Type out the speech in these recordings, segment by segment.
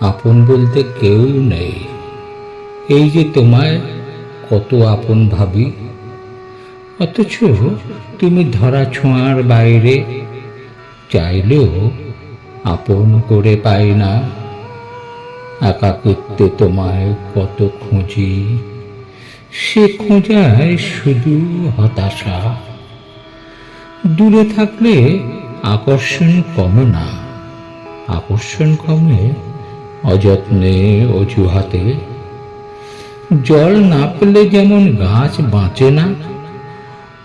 আপন বলতে কেউ নেই। এই যে তোমায় কত আপন ভাবি, অথচ তুমি ধরা ছোঁয়ার বাইরে চাইলেও আপন করে পাই না। একাকিত্বে তোমায় কত খুঁজি, সে খোঁজায় শুধু হতাশা। দূরে থাকলে আকর্ষণ কমে না। আকর্ষণ কমে অযত্নে অজুহাতে। জল না পেলে যেমন গাছ বাঁচে না,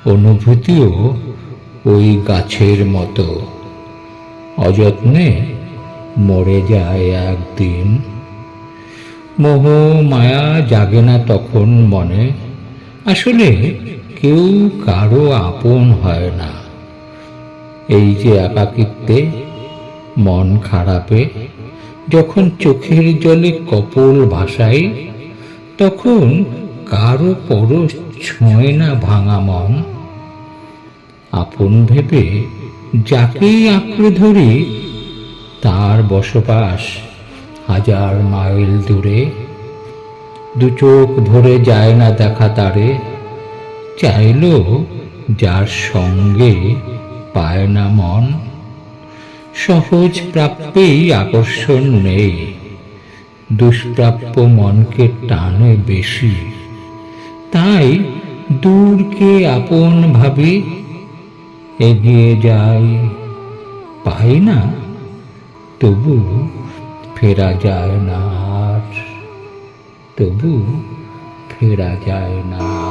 অনুভূতিও ওই গাছের মতো। অযত্নে মরে যায় একদিন। মোহ, মায়া জাগে না তখন মনে। আসলে কেউ কারও আপন হয় না। এই যে একাকিত্বে মন খারাপে, যখন চোখের জলে কপল ভাসাই, তখন কারও পরশ ছোঁয় না ভাঙা মন। আপন ভেবে যাকেই আঁকড়ে ধরি, তার বসবাস হাজার মাইল দূরে। দু চোখ ভরে যায় না দেখা তারে, চাইলেও যার সঙ্গে পায় না মন। সহজ প্রাপ্যেই আকর্ষণ নেই। দুষ্প্রাপ্য মনকে টানে বেশি। তাই দূরকে আপন ভাবি, এগিয়ে যাই। পাই না, তবু ফেরা যায় না আর। তবু ফেরা যায় না